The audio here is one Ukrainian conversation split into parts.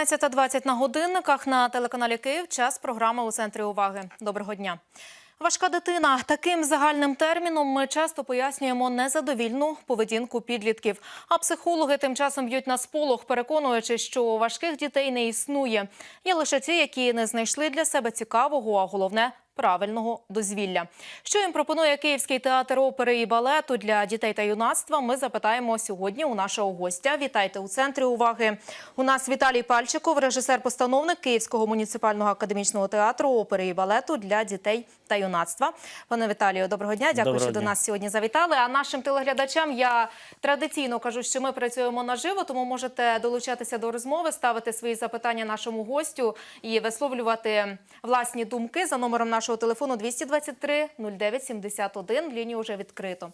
16.20 на годинниках на телеканалі Київ. Час програми у центрі уваги. Доброго дня. Важка дитина. Таким загальним терміном ми часто пояснюємо незадовільну поведінку підлітків. А психологи тим часом б'ють на сполох, переконуючи, що важких дітей не існує. Є лише ті, які не знайшли для себе цікавого, а головне правильного дозвілля. Що їм пропонує Київський театр опери і балету для дітей та юнацтва? Ми запитаємо сьогодні у нашого гостя. Вітайте у центрі уваги. У нас Віталій Пальчиков, режисер-постановник Київського муніципального академічного театру опери і балету для дітей та юнацтва. Пане Віталію, доброго дня. Дякую, Доброго що до нас сьогодні завітали. А нашим телеглядачам я традиційно кажу, що ми працюємо наживо, тому можете долучатися до розмови, ставити свої запитання нашому гостю і висловлювати власні думки за номером нашого телефону 223 09 71. Лінію вже відкрито.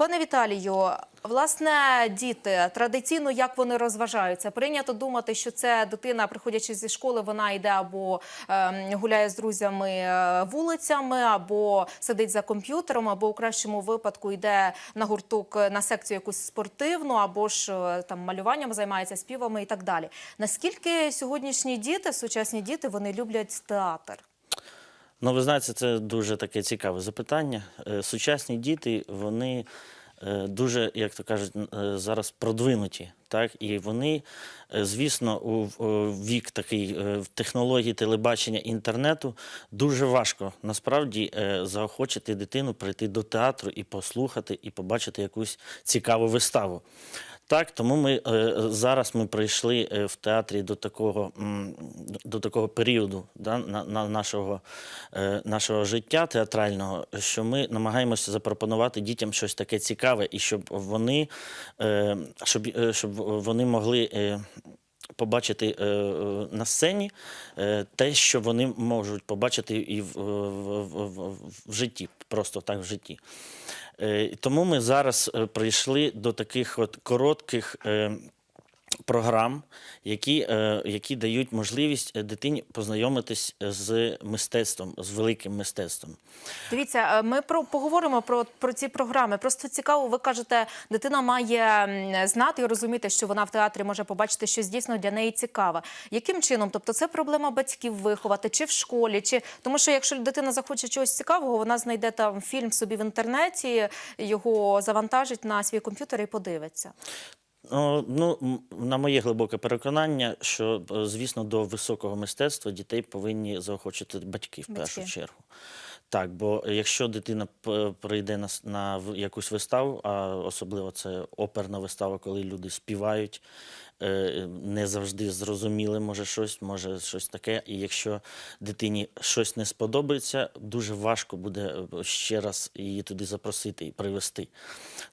Пане Віталію, власне, діти традиційно як вони розважаються? Прийнято думати, що це дитина, приходячи зі школи, вона йде або ем, гуляє з друзями е, вулицями, або сидить за комп'ютером, або у кращому випадку йде на гурток е, на секцію якусь спортивну, або ж е, там малюванням займається співами і так далі. Наскільки сьогоднішні діти, сучасні діти, вони люблять театр? Ну, ви знаєте, це дуже таке цікаве запитання. Е, Сучасні діти, вони е, дуже, як то кажуть, е, зараз продвинуті. Так? І вони, звісно, у вік такий в технології телебачення інтернету дуже важко насправді заохочити дитину прийти до театру і послухати, і побачити якусь цікаву виставу. Так, тому ми е, зараз ми прийшли е, в театрі до такого, до такого періоду да, на, на нашого, е, нашого життя театрального, що ми намагаємося запропонувати дітям щось таке цікаве, і щоб вони, щоб, щоб вони могли. Побачити на сцені те, що вони можуть побачити і в, в, в, в житті, просто так в житті. Е, Тому ми зараз е, прийшли до таких от коротких е, програм, які, е, які дають можливість е, дитині познайомитись з мистецтвом, з великим мистецтвом. Дивіться, е, ми про поговоримо про, про ці програми. Просто цікаво, ви кажете, дитина має знати і розуміти, що вона в театрі може побачити щось дійсно для неї цікаве. Яким чином? Тобто, це проблема батьків виховати, чи в школі, чи тому, що якщо дитина захоче чогось цікавого, вона знайде там фільм собі в інтернеті, його завантажить на свій комп'ютер і подивиться. О, Ну, на моє глибоке переконання, що, е, звісно, до високого мистецтва дітей повинні заохочити батьки в першу Батьки. чергу. Так, бо якщо дитина п- прийде на, на якусь виставу, а особливо це оперна вистава, коли люди співають, е, не завжди зрозуміли, може щось, може щось таке. І якщо дитині щось не сподобається, дуже важко буде е, ще раз її туди запросити і привести.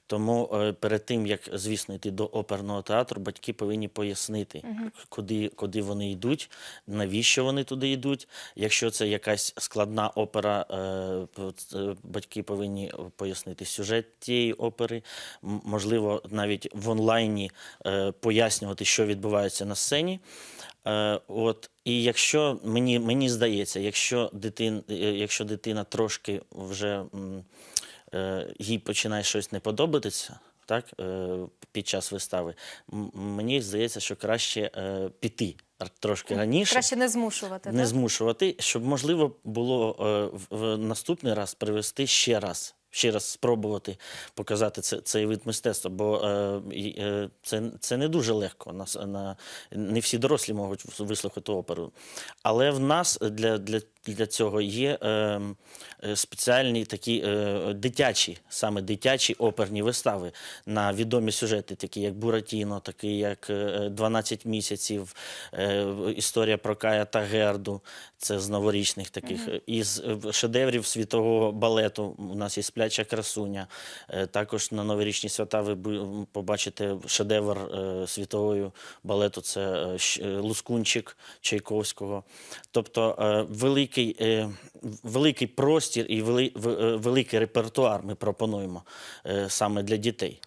Тому е, перед тим, як, звісно, йти до оперного театру, батьки повинні пояснити, куди, куди вони йдуть, навіщо вони туди йдуть. Якщо це якась складна опера, е, батьки повинні пояснити сюжет тієї опери, можливо, навіть в онлайні е, пояснювати, що відбувається на сцені. Е, От і якщо мені, мені здається, якщо дитин, е, якщо дитина трошки вже е, їй починає щось не подобатися, так, е, під час вистави, мені здається, що краще е, піти трошки раніше. Краще не змушувати. Не так? змушувати, щоб можливо було е, в- в наступний раз привести ще раз. Ще раз спробувати показати це, цей вид мистецтва, бо е, е, це, це не дуже легко. Нас, на, не всі дорослі можуть вислухати оперу. Але в нас для, для, для цього є е, е, спеціальні такі е, дитячі, саме дитячі оперні вистави на відомі сюжети, такі як Буратіно, такі як е, 12 місяців, е, історія про Кая та Герду. Це з новорічних таких. Із е, шедеврів світового балету у нас є спляча красуня. Е, Також на новорічні свята ви побачите шедевр е, світового балету. Це е, е, Лускунчик Чайковського. Тобто е, великий, е, великий простір і вели- е, великий репертуар ми пропонуємо е, саме для дітей.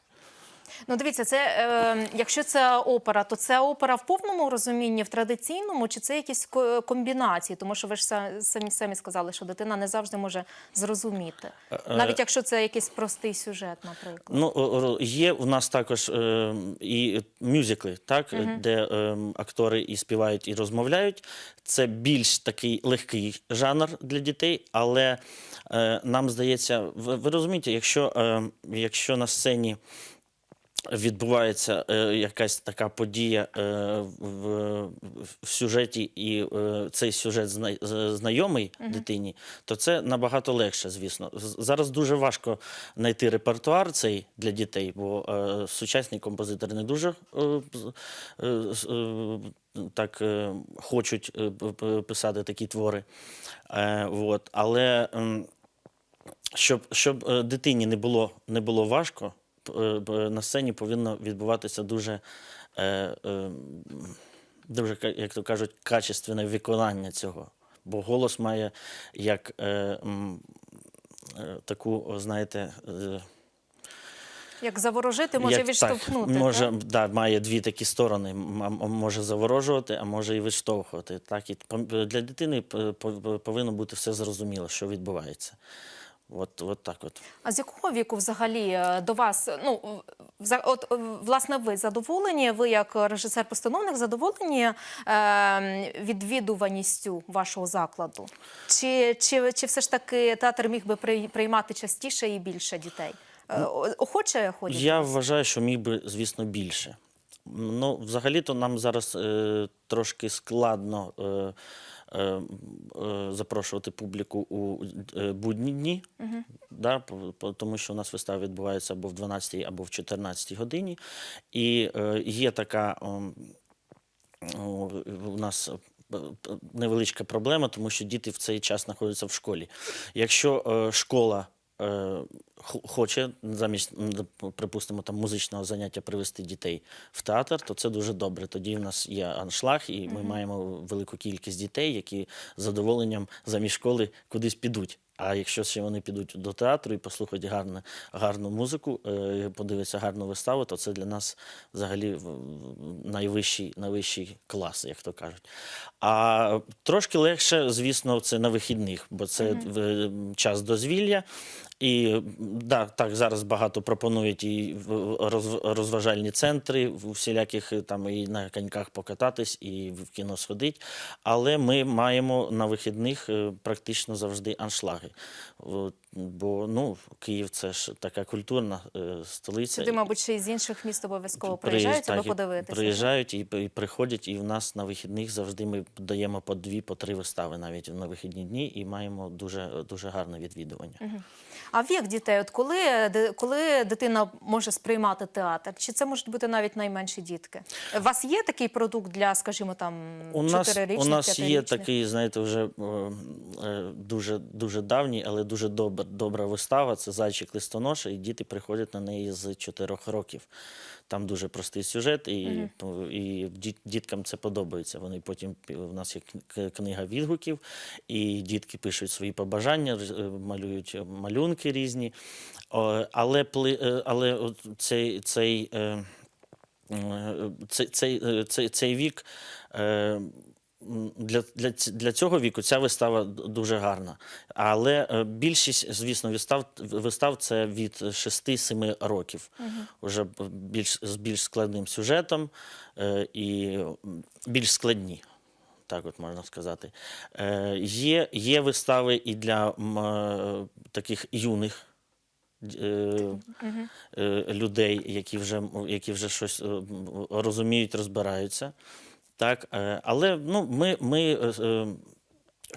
Ну, дивіться, це е, якщо це опера, то це опера в повному розумінні, в традиційному, чи це якісь комбінації? Тому що ви ж самі самі сказали, що дитина не завжди може зрозуміти, навіть якщо це якийсь простий сюжет, наприклад. Ну, є у нас також е, і мюзикли, так, де е, актори і співають, і розмовляють. Це більш такий легкий жанр для дітей, але е, нам здається, ви, ви розумієте, якщо, е, якщо на сцені відбувається е, якась така подія е, в, в сюжеті, і е, цей сюжет зна, знайомий дитині, то це набагато легше, звісно. Зараз дуже важко знайти репертуар цей для дітей, бо е, сучасні композитори не дуже е, е, е, так е, хочуть е, писати такі твори. Е, от. Але щоб, щоб дитині не було, не було важко, на сцені повинно відбуватися дуже, е, е, дуже, як то кажуть, качественне виконання цього. Бо голос має як е, м, е, таку, знаєте, е, Як заворожити, може як, відштовхнути. Так, може, так? да, має дві такі сторони. Може заворожувати, а може і відштовхувати. Так, і для дитини повинно бути все зрозуміло, що відбувається. От, от так от. А з якого віку взагалі е, до вас, ну, от, е, власне, ви задоволені, ви як режисер-постановник задоволені е, відвідуваністю вашого закладу? Чи, чи, чи все ж таки театр міг би приймати частіше і більше дітей? Е, о- Охоче ходять? Я вважаю, що міг би, звісно, більше. Ну, взагалі-то нам зараз е, трошки складно е, е, е, запрошувати публіку у е, будні дні, да, по- по- тому що у нас вистава відбувається або в 12 або в 14 годині. І е, є така у нас е, невеличка проблема, тому що діти в цей час знаходяться в школі. Якщо е, школа е, хоче замість, припустимо, там музичного заняття привести дітей в театр, то це дуже добре. Тоді в нас є аншлаг, і ми маємо велику кількість дітей, які з задоволенням замість школи кудись підуть. А якщо ще вони підуть до театру і послухають гарну, гарну музику, е, подивляться гарну виставу, то це для нас взагалі найвищий, найвищий клас, як то кажуть. А трошки легше, звісно, це на вихідних, бо це в- час дозвілля. І да, так зараз багато пропонують і розважальні центри в всіляких е, там і на коньках покататись, і в кіно сходить. Але ми маємо на вихідних е, практично завжди аншлаги. Бо ну, Київ це ж така культурна е, столиця. Сюди, мабуть, ще й з інших міст обов'язково приїжджають, аби подивитися. Приїжджають і, і приходять, і в нас на вихідних завжди ми даємо по дві, по три вистави навіть на вихідні дні, і маємо дуже, дуже гарне відвідування. А вік дітей, от коли, коли дитина може сприймати театр? Чи це можуть бути навіть найменші дітки? У вас є такий продукт для, скажімо, там У нас, у нас є такий, знаєте, вже е, е, дуже, дуже давній, але дуже добра, добра вистава. Це зайчик листоноша, і діти приходять на неї з чотирьох років. Там дуже простий сюжет, і, і діт- діткам це подобається. Вони потім у нас є книга відгуків, і дітки пишуть свої побажання, е, малюють малюнки різні. Але, е, але цей, цей е, цей, цей, цей, цей вік. Для, для, для цього віку ця вистава дуже гарна. Але е, більшість, звісно, вистав, вистав це від 6-7 років. Уже більш, з більш складним сюжетом е, і більш складні. Так от можна сказати. Е, є, є вистави і для м, е, таких юних е, людей, які вже, які вже щось розуміють, розбираються. Так, е, але ну, ми, ми е, е,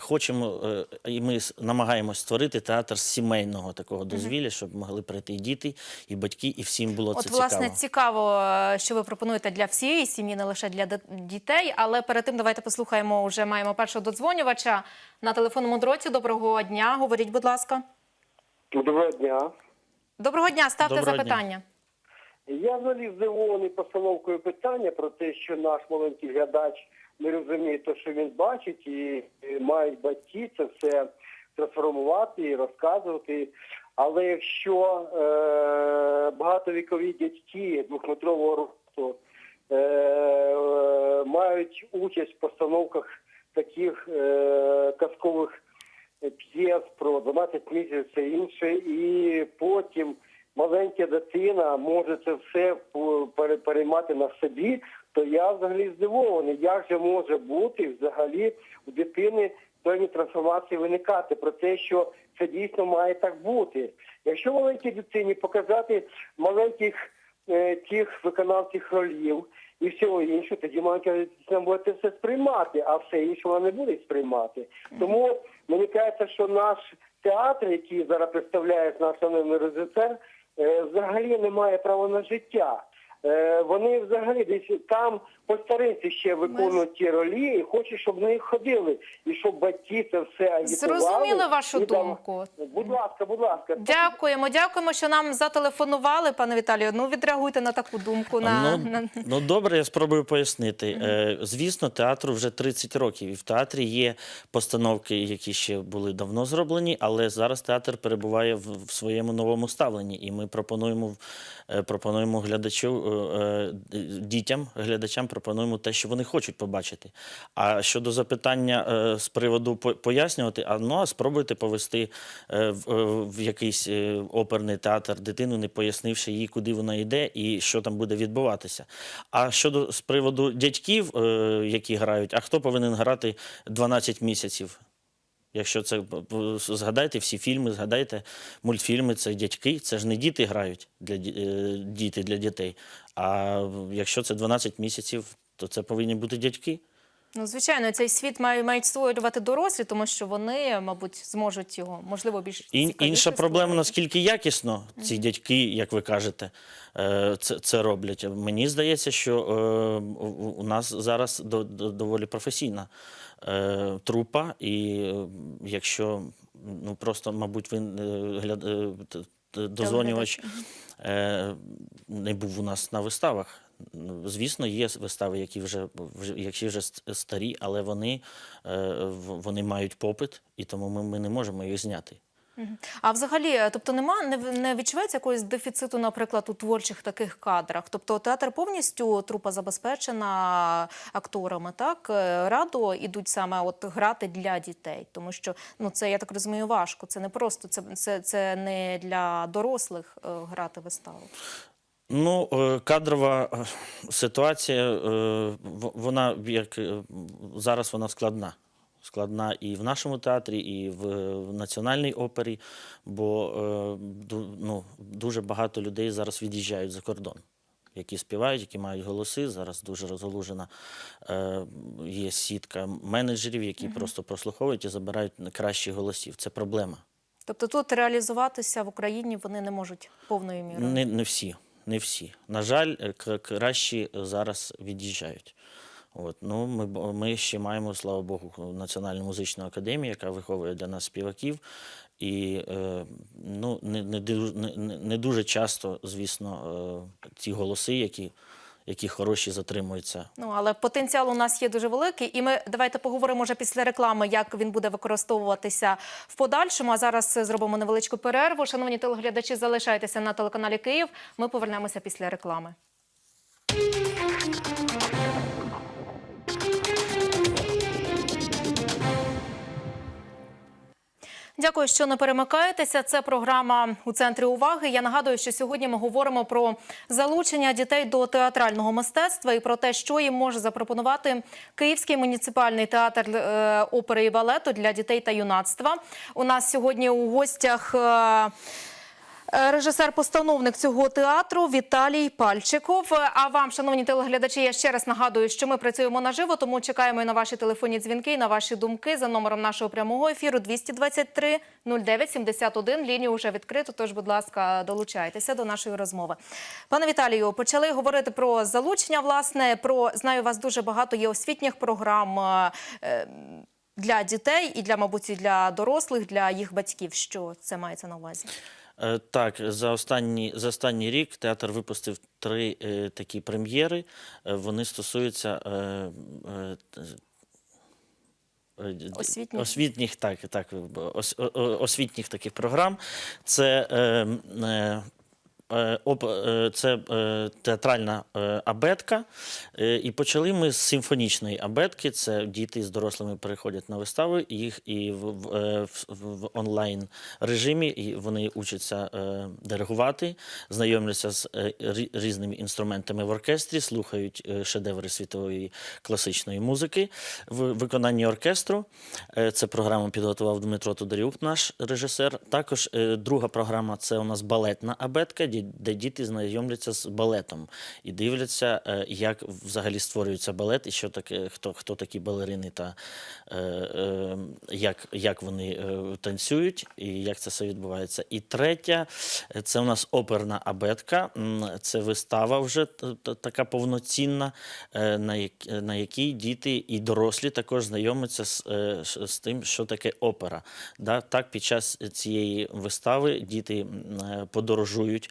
хочемо і ми намагаємось створити театр сімейного такого дозвілля, щоб могли прийти і діти, і батьки, і всім було От, це власне, цікаво. цікаво, е, що ви пропонуєте для всієї сім'ї, не лише для дітей. Але перед тим давайте послухаємо. Вже маємо першого додзвонювача на телефонному дроті. Доброго дня. Говоріть, будь ласка. Доброго дня. Доброго дня, ставте Доброго дня. Я взагалі здивований постановкою питання про те, що наш маленький глядач не розуміє те, що він бачить, і мають батьки це все трансформувати і розказувати. Але якщо е, багатовікові дядьки двохметрового росту е, мають участь в постановках таких е, казкових п'єс про 12 місяців це інше, і потім маленька дитина може це все переймати на собі, то я взагалі здивований, як же може бути взагалі у дитини певні трансформації виникати про те, що це дійсно має так бути. Якщо маленькій дитині показати маленьких е, тих виконавців ролів і всього іншого, тоді маленька дитина буде це все сприймати, а все інше вона не буде сприймати. Тому мені кажеться, що наш театр, який зараз представляє наш шановний режисер, взагалі не має права на життя. Е, Вони взагалі десь там по старинці ще виконують ті ролі і хочуть, щоб на них ходили, і щоб батьки це все агітували. Зрозуміли вашу і там- думку. Будь ласка, будь ласка. Дякуємо, дякуємо, що нам зателефонували, пане Віталію. Ну відреагуйте на таку думку. На, ну, на... ну добре, я спробую пояснити. Е, звісно, театру вже 30 років, і в театрі є постановки, які ще були давно зроблені, але зараз театр перебуває в, в своєму новому ставленні, і ми пропонуємо, е, пропонуємо глядачу, е, дітям, глядачам пропонуємо те, що вони хочуть побачити. А щодо запитання е, з приводу пояснювати, а ну а спробуйте повести е, в, е, в якийсь оперний театр дитину, не пояснивши їй, куди вона йде і що там буде відбуватися. А щодо з приводу дядьків, які грають, а хто повинен грати 12 місяців? Якщо це згадайте всі фільми, згадайте мультфільми, це дядьки, це ж не діти грають для е, діти для дітей. А якщо це 12 місяців, то це повинні бути дядьки. Ну, звичайно, цей світ має, мають створювати дорослі, тому що вони, мабуть, зможуть його, можливо, більш І, інша проблема, наскільки якісно ці дядьки, як ви кажете, е, це, це роблять. Мені здається, що е, у, нас зараз до, до- доволі професійна е, трупа, і е, якщо ну просто, мабуть, він е, гляд, е, дозвонювач е, не був у нас на виставах. Ну, Звісно, є вистави, які вже, вже які вже старі, але вони, е, вони мають попит, і тому ми, ми не можемо їх зняти. А взагалі, е, тобто нема не, не відчувається якогось дефіциту, наприклад, у творчих таких кадрах. Тобто театр повністю трупа забезпечена акторами, так Е, радо ідуть саме от грати для дітей, тому що ну це я так розумію, важко. Це не просто це, це, це не для дорослих е, грати виставу. Ну, кадрова ситуація, вона як зараз вона складна. Складна і в нашому театрі, і в, в національній опері, бо е, ну, дуже багато людей зараз від'їжджають за кордон, які співають, які мають голоси. Зараз дуже розгалужена е, є сітка менеджерів, які просто прослуховують і забирають кращих голосів. Це проблема. Тобто тут реалізуватися в Україні вони не можуть повною мірою. Не, не всі. Не всі. На жаль, е, кращі зараз від'їжджають. От, ну, ми, ми ще маємо, слава Богу, Національну музичну академію, яка виховує для нас співаків. І е, ну, не, не, не, не- дуже часто, звісно, е, ці голоси, які, які хороші, затримуються. Ну але потенціал у нас є дуже великий, і ми давайте поговоримо вже після реклами, як він буде використовуватися в подальшому. А зараз зробимо невеличку перерву. Шановні телеглядачі, залишайтеся на телеканалі Київ. Ми повернемося після реклами. Дякую, що не перемикаєтеся. Це програма у центрі уваги. Я нагадую, що сьогодні ми говоримо про залучення дітей до театрального мистецтва і про те, що їм може запропонувати Київський муніципальний театр е, опери і балету для дітей та юнацтва. У нас сьогодні у гостях. Е, Режисер-постановник цього театру Віталій Пальчиков. Е, А вам, шановні телеглядачі, я ще раз нагадую, що ми працюємо наживо, тому чекаємо і на ваші телефонні дзвінки, і на ваші думки за номером нашого прямого ефіру 223 09 71. Лінію вже відкрито. Тож, будь ласка, долучайтеся до нашої розмови. Пане Віталію, почали говорити про залучення. Власне, про знаю, у вас дуже багато є освітніх програм. е, Для дітей і для, мабуть, і для дорослих, для їх батьків. Що це мається на увазі? Е, Так, за останній, за останній рік театр випустив три е, такі прем'єри. Е, вони стосуються е, е, е, Освітніх. освітніх, так, так, ос- о- освітніх таких програм. Це, е, е, це е, театральна е, абетка. Е, І почали ми з симфонічної абетки. Це діти з дорослими переходять на вистави, їх і в, в, е, в, онлайн режимі і вони учаться е, диригувати, знайомляться з е, різними інструментами в оркестрі, слухають е, шедеври світової класичної музики в виконанні оркестру. Е, Це програму підготував Дмитро Тодорюк, наш режисер. Також е, друга програма це у нас балетна абетка, де діти знайомляться з балетом і дивляться, е, як взагалі створюється балет, і що таке, хто, хто такі балерини та е, е, як, як вони е, танцюють, і як це все відбувається. І третя е, це у нас оперна абетка. Це вистава вже така повноцінна, на, як- на якій діти і дорослі також знайомляться з, з- тим, що таке опера. Так, під час цієї вистави діти подорожують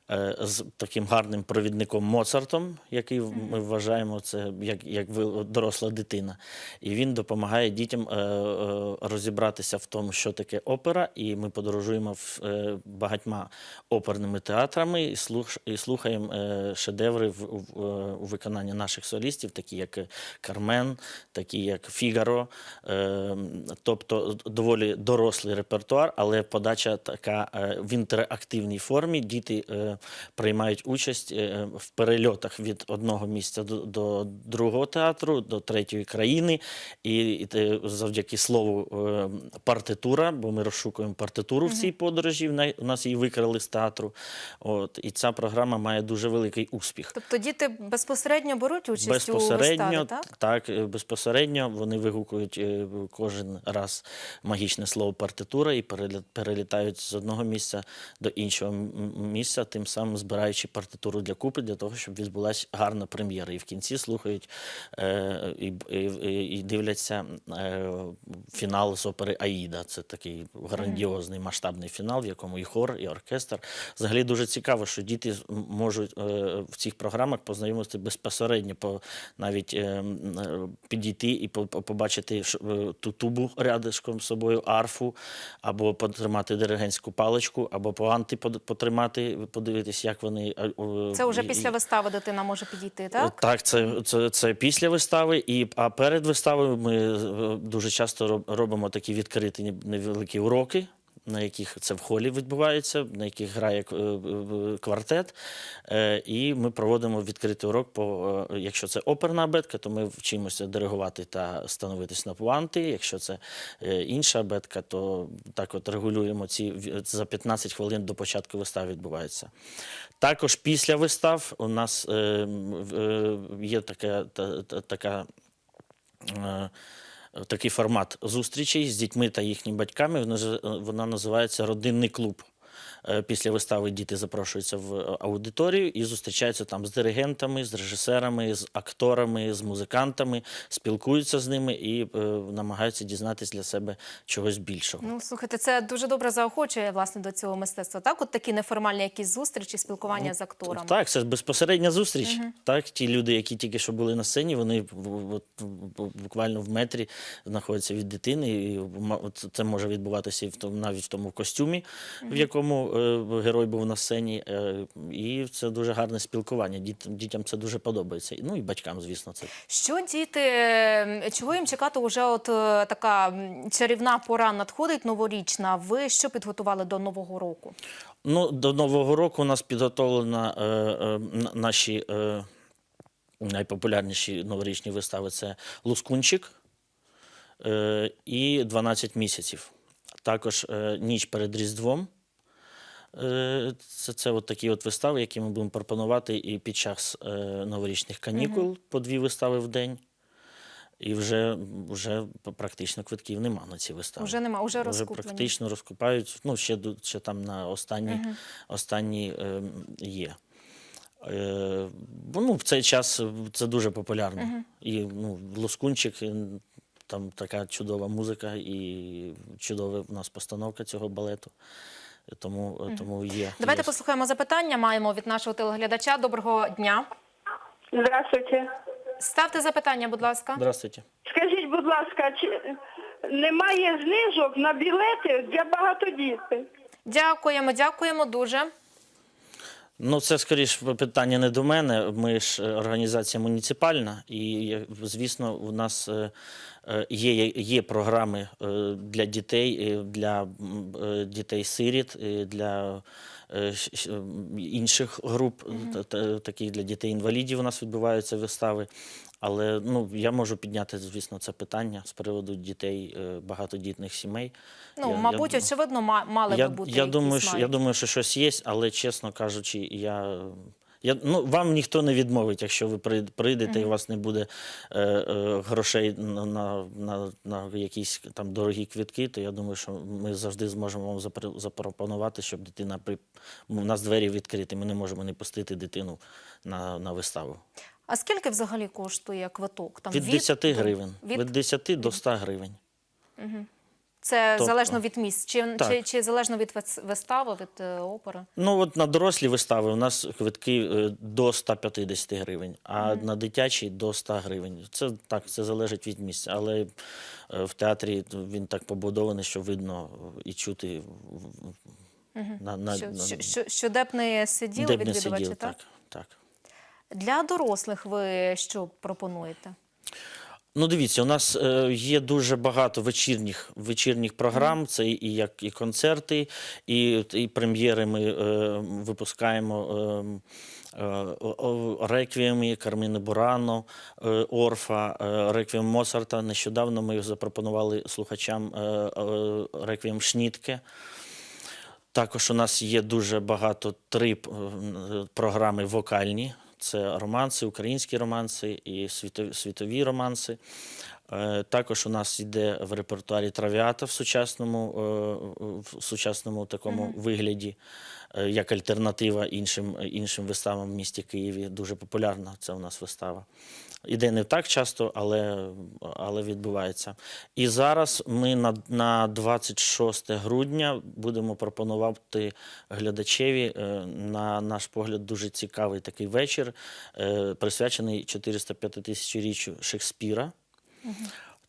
з таким гарним провідником Моцартом, який ми вважаємо це як, як доросла дитина. І він допомагає дітям е, е, розібратися в тому, що таке опера. І ми подорожуємо в, е, багатьма оперними театрами і, і слухаємо е, шедеври в, е, у виконанні наших солістів, такі як е, Кармен, такі як Фігаро. Е, тобто доволі дорослий репертуар, але подача така е, в інтерактивній формі. Діти е, приймають участь е, в перельотах від одного місця до, до другого театру, до третьої країни. І, і завдяки слову е, партитура, бо ми розшукуємо партитуру в цій подорожі. У нас її викрали з театру. От, і ця програма має дуже великий успіх. Тобто діти безпосередньо беруть участь у Безпосередньо, виставі, так? так, е, безпосередньо вони вигукують е, кожен раз магічне слово партитура і перелітають з одного місця до іншого місця, тим самим збираючи партитуру для купи, для того, щоб відбулася гарна прем'єра. І в кінці слухають е, і, і, і- дивляться е, фінал з опери Аїда. Це такий грандіозний масштабний фінал, в якому і хор, і оркестр. Взагалі дуже цікаво, що діти можуть е, в цих програмах познайомитися безпосередньо, по, навіть е, підійти і по- по- побачити ту тубу рядишком з собою, арфу, або потримати диригентську паличку, або по анти под- потримати, подивитись, як вони. е, е, Це вже після вистави дитина може підійти, так? так, це, це, це після вистави. І, а перед виставою ми е, дуже часто робимо такі відкриті невеликі уроки. На яких це в холі відбувається, на яких грає е, е, квартет. Е, І ми проводимо відкритий урок. По, якщо це оперна абетка, то ми вчимося диригувати та становитись на пуанти. Якщо це інша абетка, то так от регулюємо ці за 15 хвилин до початку вистави відбувається. Також після вистав у нас є така, та, та- така, такий формат зустрічей з дітьми та їхніми батьками. Вона, ж- вона називається Родинний клуб. Е, Після вистави діти запрошуються в е, аудиторію і зустрічаються там з диригентами, з режисерами, з акторами, з музикантами, спілкуються з ними і е, намагаються дізнатися для себе чогось більшого. Ну, слухайте, це дуже добре заохочує власне до цього мистецтва. Так, от такі неформальні якісь зустрічі, спілкування з акторами. Так, це ж безпосередня зустріч. Так, ті люди, які тільки що були на сцені, вони буквально в метрі знаходяться від дитини. І це може відбуватися і в тому, навіть в тому костюмі, в якому герой був на сцені. Е, і це дуже гарне спілкування. Діт- дітям це дуже подобається. Ну і батькам, звісно, це. Що діти, е, чого їм чекати? Уже от е, така чарівна пора надходить новорічна. Ви що підготували до нового року? Ну, до Нового року у нас підготовлено е, е, наші е, найпопулярніші новорічні вистави це Лускунчик е, і 12 місяців. Також е, ніч перед Різдвом. Е, Це, це от такі от вистави, які ми будемо пропонувати і під час е, новорічних канікул по дві вистави в день. І вже, вже практично квитків нема на ці вистави. Уже нема, Вже розкуплені. практично розкупають. Ну, ще, ще там на останні, останні е, є. Е, ну, в цей час це дуже популярно. І ну, Лоскунчик, е, там така чудова музика і чудова в нас постановка цього балету. Тому, е, тому є. Давайте є. послухаємо запитання. Маємо від нашого телеглядача. Доброго дня. Здравствуйте. Ставте запитання, будь ласка. Здравствуйте. Скажіть, будь будь ласка, чи немає знижок на білети для багатодітних? Дякуємо, дякуємо дуже. Ну, це скоріш питання не до мене. Ми ж е, організація муніципальна, і е, звісно, у нас е, є, є- програми для дітей, для дітей-сиріт, для інших груп, та- та- таких для дітей-інвалідів. У нас відбуваються вистави. Але ну я можу підняти, звісно, це питання з приводу дітей е, багатодітних сімей. Ну, Я- я мабуть, думаю- очевидно, ма- мали я, би бути. я, думаю, що, я думаю, що щось є, але чесно кажучи, я. Я, ну, вам ніхто не відмовить, якщо ви прийд- прийдете і у вас не буде е, е, грошей на, на, на, на якісь там дорогі квітки, то я думаю, що ми завжди зможемо вам запро- запропонувати, щоб дитина при у нас двері відкриті. Ми не можемо не пустити дитину на, на виставу. А скільки взагалі коштує квиток? Там Від 10 до- гривень. Від... Від 10 до 100 гривень. Це Тобто- залежно від місць, чи, чи, чи залежно від вистави, від е, опери? Ну, от на дорослі вистави у нас квитки е, до 150 гривень, а на дитячі до 100 гривень. Це так, це залежить від місця. Але е, в театрі він так побудований, що видно і чути в- на, на, Що, на- що, що, що де не сиділи де б не відвідувачі, так? Так, так. Для дорослих ви що пропонуєте? Ну, дивіться, у нас е, є дуже багато вечірніх, вечірніх програм. Це і як і концерти, і, і прем'єри ми е, випускаємо. Е, е, Реквієми Карміни Бурано, е, Орфа, е, Реквієм Моцарта. Нещодавно ми запропонували слухачам е, е, Реквієм Шнітке. Також у нас є дуже багато три е, програми вокальні. Це романси, українські романси і світові, романси. Е, Також у нас йде в репертуарі травіата в сучасному, е, в сучасному такому вигляді, е, як альтернатива іншим, іншим виставам в місті Києві. Дуже популярна це у нас вистава. Іде не так часто, але, але відбувається. І зараз ми на, на 26 грудня будемо пропонувати глядачеві, е, на наш погляд, дуже цікавий такий вечір, е, присвячений 405-тисячоріччю Шекспіра.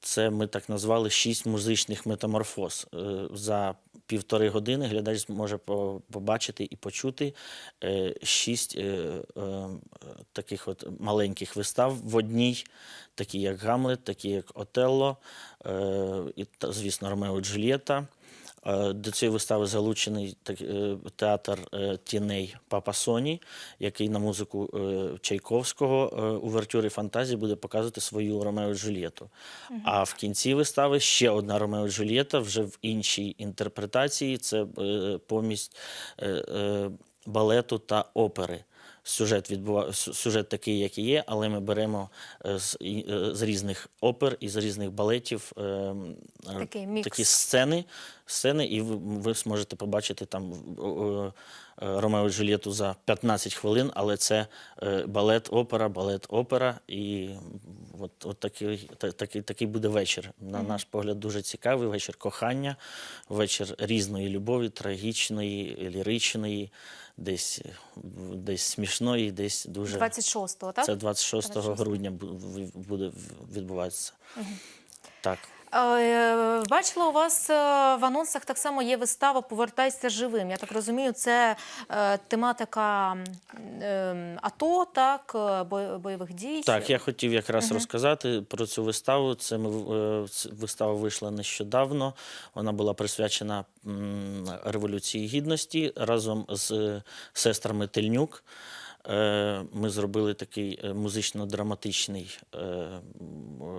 Це ми так назвали шість музичних метаморфоз. Е, За півтори години глядач може побачити і почути е, шість е, е, таких от маленьких вистав в одній, такі як Гамлет, такі як Отелло, і, звісно, Ромео і Джульєта. Е, До цієї вистави залучений е, театр е, тіней Папа Соні, який на музику Чайковського увертюри фантазії буде показувати свою Ромео Джульєту. А в кінці вистави ще одна Ромео Джульєта вже в іншій інтерпретації. Це помість балету та опери. Сюжет відбува... сюжет такий, як і є, але ми беремо е, з, е, з різних опер і з різних балетів е, Такий мікс. такі сцени, сцени, і ви, ви зможете побачити там Ромео і Джульєту за 15 хвилин, але це е, балет, опера, балет, опера. І от, от такий, та- такий, такий буде вечір. На наш погляд, дуже цікавий вечір кохання, вечір різної любові, трагічної, ліричної, десь, десь смішної, десь дуже. 26-го, так? Це 26 26. грудня буде відбуватися. Так. Е, Бачила, у вас е, в анонсах так само є вистава Повертайся живим. Я так розумію, це е, тематика е, АТО, так, бойових дій. Так, я хотів якраз розказати про цю виставу. Це ми вистава вийшла нещодавно. Вона була присвячена Революції Гідності разом з сестрами Тельнюк. Ми зробили такий музично-драматичний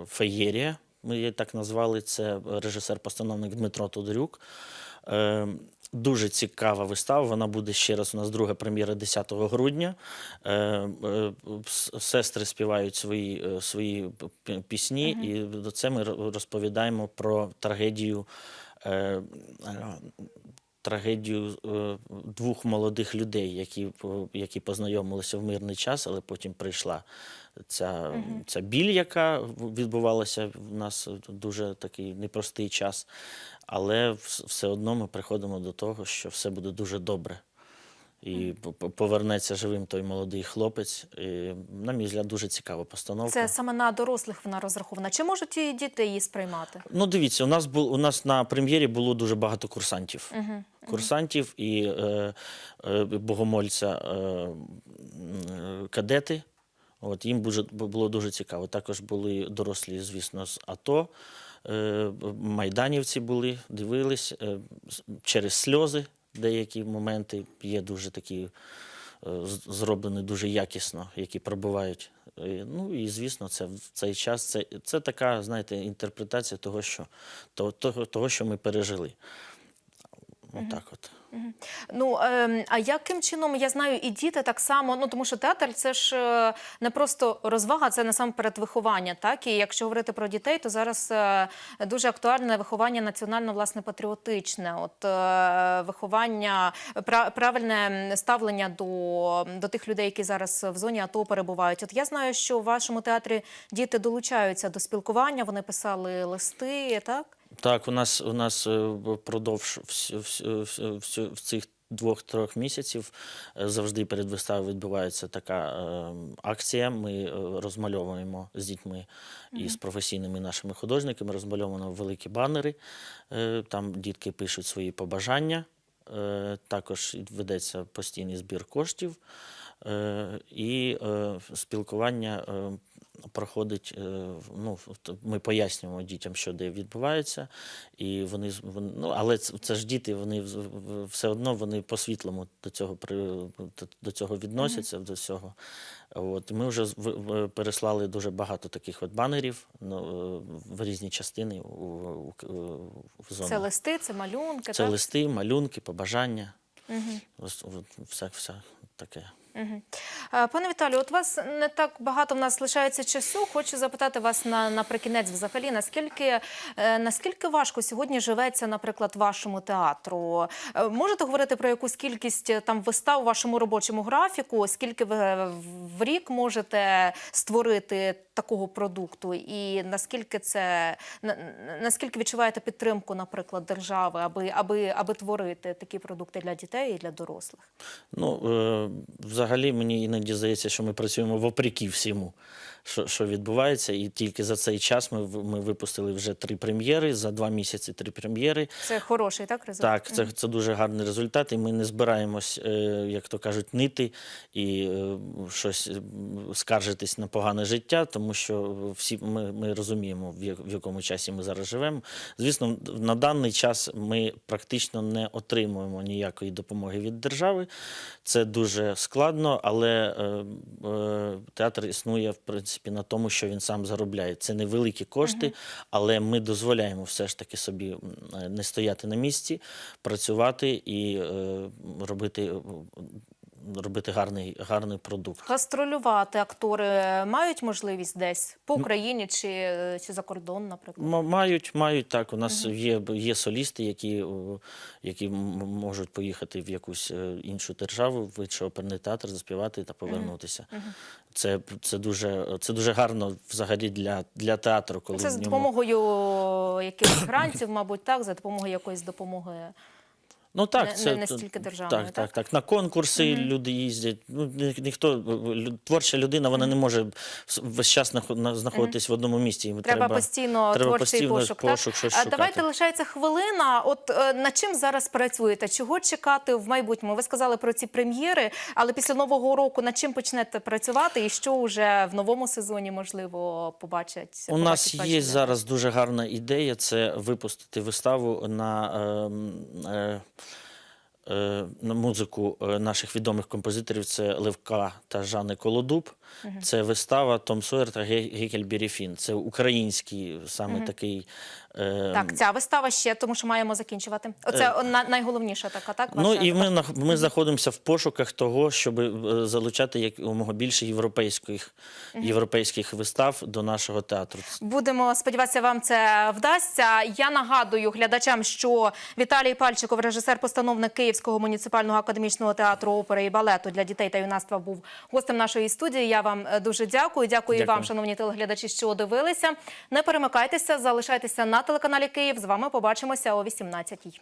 феєрія. Ми її так назвали. Це режисер-постановник Дмитро Тодорюк. Е, Дуже цікава вистава. Вона буде ще раз. У нас друга прем'єра 10 грудня. Е, е, Сестри співають свої, свої пісні, і до це ми розповідаємо про трагедію. Трагедію двох молодих людей, які, які познайомилися в мирний час, але потім прийшла ця, ця біль, яка відбувалася в нас дуже такий непростий час. Але все одно ми приходимо до того, що все буде дуже добре. і повернеться живим той молодий хлопець. І, на мій взгляд, дуже цікава постановка. Це саме на дорослих вона розрахована. Чи можуть і діти її сприймати? Ну, дивіться, у нас бул у нас на прем'єрі було дуже багато курсантів. Курсантів і е, е, богомольця е, е, кадети. От їм було дуже цікаво. Також були дорослі, звісно, з АТО. Е, майданівці були, дивились е, через сльози. Деякі моменти є дуже такі е, зроблені дуже якісно, які пробувають. Ну і звісно, це в цей час це, це така, знаєте, інтерпретація того, що того, того що ми пережили. Отак от. Ну ем, а яким чином я знаю, і діти так само, ну тому що театр це ж е, не просто розвага, це насамперед виховання. Так і якщо говорити про дітей, то зараз е, дуже актуальне виховання національно власне патріотичне. От е, виховання пра- правильне ставлення до, до тих людей, які зараз в зоні АТО перебувають. От я знаю, що в вашому театрі діти долучаються до спілкування, вони писали листи, так. Так, у нас у нас е, впродовж в цих двох-трьох місяців е, завжди перед виставою відбувається така е, акція. Ми е, розмальовуємо з дітьми і з професійними нашими художниками, розмальовуємо великі банери. Е, Там дітки пишуть свої побажання. Е, Також ведеться постійний збір коштів. Е, І е, спілкування е, проходить. е, Ну, ми пояснюємо дітям, що де відбувається, і вони з- ну, але це, це ж діти, вони все одно вони по-світлому до цього до- цього відносяться. До цього. От ми вже переслали дуже багато таких от банерів ну, е, в різні частини у, у, к- в зону. Це листи, це малюнки. Це так? листи, малюнки, побажання. Ось, от, все, все таке. Е, Пане Віталію, от вас не так багато в нас лишається часу. Хочу запитати вас на наприкінець взагалі, наскільки, е, наскільки важко сьогодні живеться, наприклад, вашому театру? Е, Можете говорити про якусь кількість там вистав у вашому робочому графіку? Скільки ви в рік можете створити такого продукту? І наскільки це на- на- наскільки відчуваєте підтримку, наприклад, держави, аби, аби, аби творити такі продукти для дітей і для дорослих? Ну, е, взагалі, мені іноді здається, що ми працюємо вопреки всьому, що, що відбувається. І тільки за цей час ми, ми випустили вже три прем'єри, за два місяці три прем'єри. Це хороший так результат? Так, це, це дуже гарний результат, і ми не збираємось, е, як то кажуть, нити і е, щось е, скаржитись на погане життя, тому що всі ми, ми розуміємо, в, в якому часі ми зараз живемо. Звісно, на даний час ми практично не отримуємо ніякої допомоги від держави. Це дуже складно, але е, е, театр існує в принципі на тому, що він сам заробляє. Це невеликі кошти, але ми дозволяємо все ж таки собі не стояти на місці, працювати і е, робити, робити гарний, гарний продукт. Гастролювати актори мають можливість десь по Україні чи, е, чи за кордон, наприклад. М- Мають, мають так. У нас є, є солісти, які, які можуть поїхати в якусь е, іншу державу, в інший оперний театр, заспівати та повернутися. Це, це, дуже, це дуже гарно взагалі для, для театру, коли Це з ньому... допомогою якихось грантів, мабуть, так, за допомогою якоїсь допомоги. Ну так, Не- це не- не стільки державної, так, так? так. На конкурси люди їздять. Ну ні- ніхто творча людина, вона не може весь час нахо- на- знаходитись в одному місці. Їм Треба, постійно треба творчий постійно пошук. пошук, так? щось А шукати. Давайте лишається хвилина. От е, над чим зараз працюєте? Чого чекати в майбутньому? Ви сказали про ці прем'єри, але після нового року над чим почнете працювати, і що вже в новому сезоні можливо побачать? У нас побачать ваші є глядачі? зараз дуже гарна ідея це випустити виставу на, ем, е, е, на музику е, наших відомих композиторів. Це Левка та Жанни Колодуб. Це вистава Том Сойер та Гекель Гекельбері Фін. Це український саме такий. Е, Так, ця вистава ще, тому що маємо закінчувати. Оце на- найголовніша така, так? Ну і ми, ми знаходимося в пошуках того, щоб е, залучати якомога більше європейських, європейських вистав до нашого театру. Будемо сподіватися, вам це вдасться. Я нагадую глядачам, що Віталій Пальчиков, режисер-постановник Київського муніципального академічного театру опери і балету для дітей та юнацтва, був гостем нашої студії. Я вам е, дуже дякую. Дякую, Дякую. вам, шановні телеглядачі, що дивилися. Не перемикайтеся, залишайтеся на телеканалі Київ. З вами побачимося о 18-й.